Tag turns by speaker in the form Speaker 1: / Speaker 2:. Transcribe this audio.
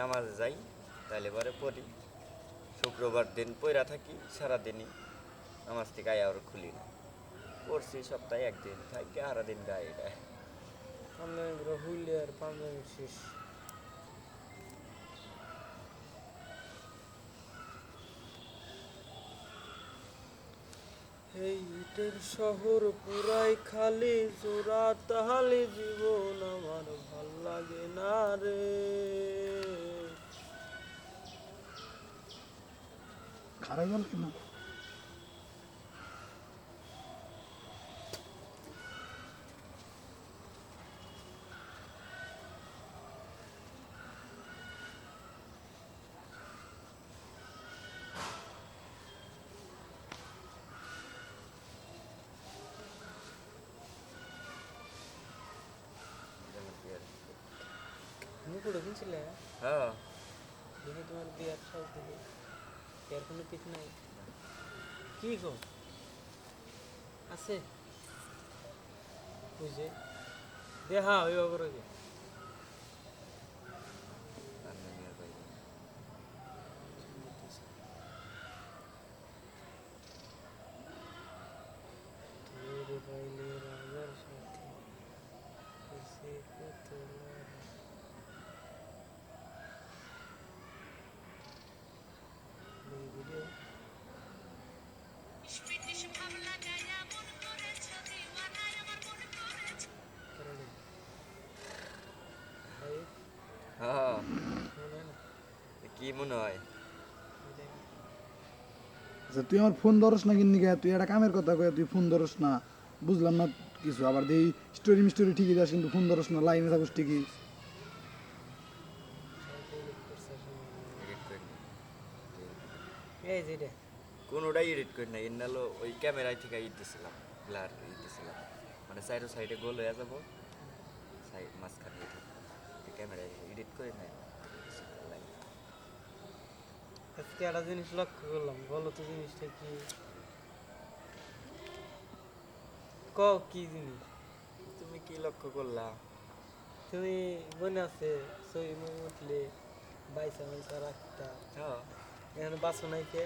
Speaker 1: নামাজ যাই, তাহলে পরে পড়ি। শুক্রবার দিন পইরা থাকি, সারাদিনই নামাজ থেকে আয় আর খুলি না। পড়ছি সপ্তাহে একদিন থাকি আরা দিন গায়ে গায়ে
Speaker 2: শহর পুরাই খালি, জোড়া তাহালি জীবন আমার ভালো লাগে না রে।
Speaker 3: খারাপ গেল না
Speaker 2: মুকুটও কিনছিলে
Speaker 1: হ্যাঁ
Speaker 2: দেখি তোমার বিয়ার সব দিকে এর কোনো পিক নাই। কি গো? আছে? বুঝে দেহা হইব করে বাইলে রাজার সাথে কত
Speaker 1: কি মনে হয়?
Speaker 3: আচ্ছা তুই আমার ফোন ধরস না কিন্নি গে? তুই একটা কামের কথা কয়ে তুই ফোন ধরস না। বুঝলাম না কিছু। আবার দেই স্টোরি মিস্টোরি ঠিকই দাস কিন্তু ফোন ধরস না লাইনে থাকুস ঠিকই।
Speaker 2: যে
Speaker 1: কোনোটাই এডিট করি না এনালো ওই ক্যামেরায় থেকে ই দিছিলাম ব্লার ই দিছিলাম। মানে সাইডে সাইডে গোল হয়ে যাব সাইড মাঝখানে ক্যামেরায় এডিট করে না
Speaker 2: আজকে একটা জিনিস লক্ষ্য করলাম বলো তো জিনিসটা কি? ক কি জিনিস?
Speaker 1: তুমি কি লক্ষ্য করলা?
Speaker 2: তুমি মনে আছে সই উঠলে বাইসা মাইসা রাখতা?
Speaker 1: হ্যাঁ।
Speaker 2: এখানে বাসো নাই কে